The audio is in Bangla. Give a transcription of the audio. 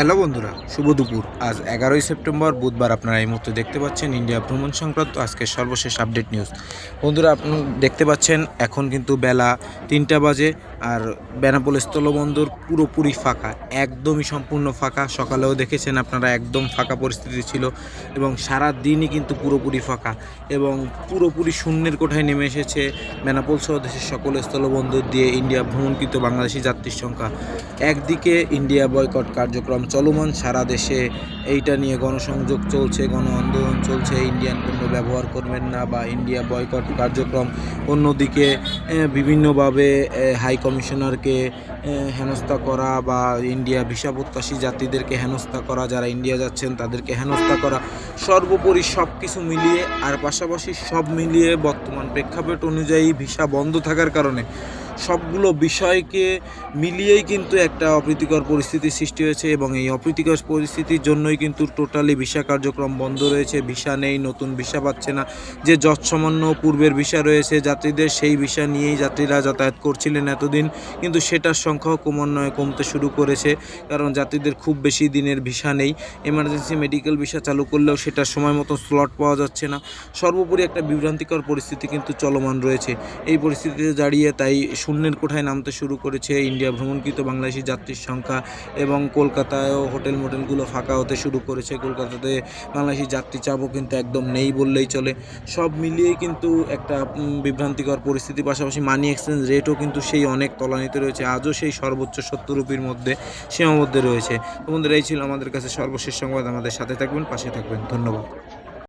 হ্যালো বন্ধুরা, শুভ দুপুর। আজ এগারোই সেপ্টেম্বর, বুধবার আপনারা এই মুহূর্তে দেখতে পাচ্ছেন ইন্ডিয়া ভ্রমণ সংক্রান্ত আজকের সর্বশেষ আপডেট নিউজ বন্ধুরা, আপনি দেখতে পাচ্ছেন, এখন কিন্তু বেলা তিনটা বাজে, আর বেনাপোল স্থলবন্দর পুরোপুরি ফাঁকা, একদমই সম্পূর্ণ ফাঁকা। সকালেও দেখেছেন আপনারা, একদম ফাঁকা পরিস্থিতি ছিল, এবং সারা দিনই কিন্তু পুরোপুরি ফাঁকা, এবং পুরোপুরি শূন্যের কোঠায় নেমে এসেছে বেনাপোল সহ দেশের সকল স্থলবন্দর দিয়ে ইন্ডিয়া ভ্রমণকৃত বাংলাদেশি যাত্রীর সংখ্যা। একদিকে ইন্ডিয়া বয়কট কার্যক্রম চলমান সারা দেশে এইটা নিয়ে গণসংযোগ চলছে গণ আন্দোলন চলছে, ইন্ডিয়ান পণ্য ব্যবহার করবেন না বা ইন্ডিয়া বয়কট কার্যক্রম অন্যদিকে বিভিন্নভাবে হাই কমিশনারকে হেনস্থা করা বা ইন্ডিয়া ভিসা প্রত্যাশী যাত্রীদেরকে হেনস্থা করা, যারা ইন্ডিয়া যাচ্ছেন তাদেরকে হেনস্থা করা, সর্বোপরি সব কিছু মিলিয়ে আর পাশাপাশি সব মিলিয়ে বর্তমান প্রেক্ষাপট অনুযায়ী ভিসা বন্ধ থাকার কারণে সবগুলো বিষয়কে মিলিয়েই কিন্তু একটা অপ্রীতিকর পরিস্থিতি সৃষ্টি হয়েছে এবং এই অপ্রীতিকর পরিস্থিতির জন্যই কিন্তু টোটালি ভিসা কার্যক্রম বন্ধ রয়েছে, ভিসা নেই, নতুন ভিসা পাচ্ছে না। যে যৎসামান্য পূর্বের ভিসা রয়েছে যাত্রীদের, সেই ভিসা নিয়েই যাত্রীরা যাতায়াত করছিলেন এতদিন। কিন্তু সেটার সংখ্যাও ক্রমান্বয়ে কমতে শুরু করেছে, কারণ যাত্রীদের খুব বেশি দিনের ভিসা নেই। এমার্জেন্সি মেডিকেল ভিসা চালু করলেও সেটার সময় মতো স্লট পাওয়া যাচ্ছে না। সর্বোপরি একটা বিভ্রান্তিকর পরিস্থিতি কিন্তু চলমান রয়েছে। এই পরিস্থিতিতে দাঁড়িয়ে তাই শূন্যের কোঠায় নামতে শুরু করেছে ইন্ডিয়া ভ্রমণকৃত বাংলাদেশি যাত্রীর সংখ্যা এবং কলকাতায়ও হোটেল মোটেলগুলো ফাঁকা হতে শুরু করেছে। কলকাতাতে বাংলাদেশি যাত্রী চাপও কিন্তু একদম নেই বললেই চলে। সব মিলিয়েই কিন্তু একটা বিভ্রান্তিকর পরিস্থিতি। পাশাপাশি মানি এক্সচেঞ্জ রেটও কিন্তু সেই অনেক তলানিতে রয়েছে। আজও সেই সর্বোচ্চ সত্তর রুপির মধ্যে সীমাবদ্ধ রয়েছে। বন্ধুরা, এই ছিল আমাদের কাছে সর্বশেষ সংবাদ। আমাদের সাথে থাকবেন, পাশে থাকবেন। ধন্যবাদ।